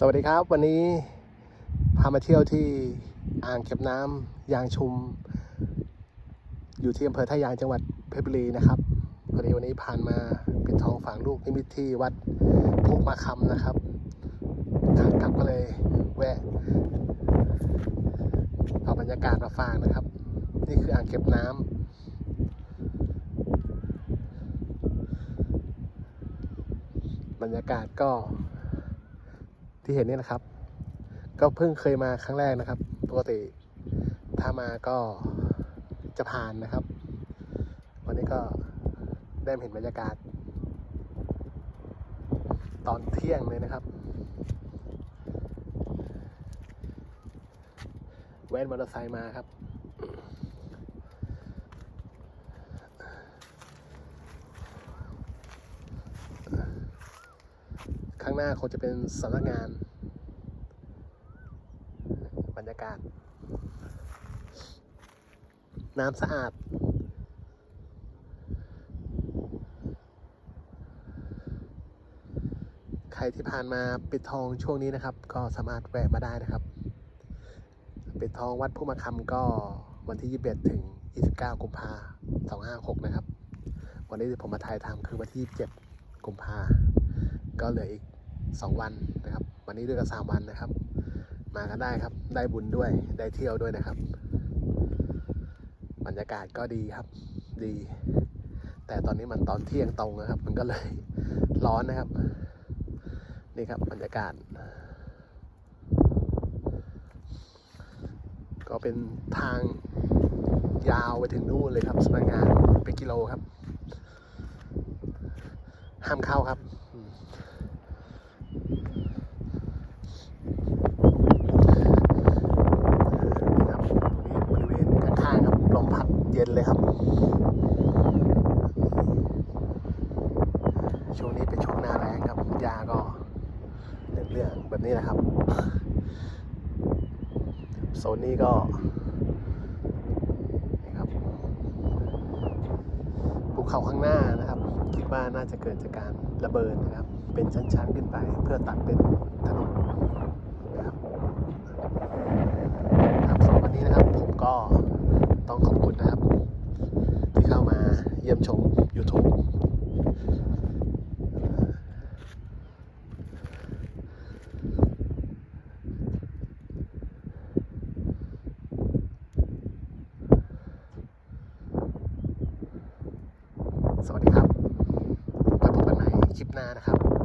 สวัสดีครับ วันนี้พามาเที่ยวที่อ่างเก็บน้ำยางชุม อยู่ที่อำเภอท่ายางจังหวัดเพชรบุรีนะครับพอดีวันนี้ผ่านมาปิดทองฝังลูกนิมิตที่วัดพุมาคำนะครับขางกลับก็เลยแวะเอาบรรยากาศมาฝากนะครับ นี่คืออ่างเก็บน้ำบรรยากาศก็ ที่เห็นนี่นะครับ ก็เพิ่งเคยมาครั้งแรกนะครับ ปกติถ้ามาก็จะผ่านนะครับ วันนี้ก็ได้เห็นบรรยากาศ ตอนเที่ยงเลยนะครับแว้นมอเตอร์ไซค์มาครับางหน้าคงจะเป็นสำนักงาน บรรยากาศ น้ำสะอาด ใครที่ผ่านมาปิดทองช่วงนี้นะครับ ก็สามารถแวะมาได้นะครับ ปิดทองวัดผู้มาคำก็วันที่ 21 ถึง 29 กุมภา256 นะครับ วันนี้ผมมาถ่ายทำคือวันที่27กุมภาก็เหลืออีก 2 วันนะครับ วันนี้ด้วยกัน3วันนะครับ มากันได้ครับ ได้บุญด้วย ได้เที่ยวด้วยนะครับ บรรยากาศก็ดีครับ ดี แต่ตอนนี้มันตอนเที่ยงตรงนะครับ มันก็เลยร้อนนะครับ นี่ครับบรรยากาศ ก็เป็นทางยาวไปถึงนู่นเลยครับสำนักงานเป็นกิโลครับ ห้ามเข้าครับอืม นี่ครับบริเวณข้างๆครับลมพัด เย็นเลยครับ ช่วงนี้เป็นช่วงหน้าแรงครับยาก็เรื่องแบบนี้แหละครับ โซนนี้ก็นี่ครับภูเขาข้างหน้านะครับ คิดว่าน่าจะเกิดจากการระเบิดนะครับ เป็นชั้นๆขึ้นไปเพื่อตัดเป็นถนนับชม YouTube สวัสดีครับแล้วพบกันใหม่คลิปหน้านะครับ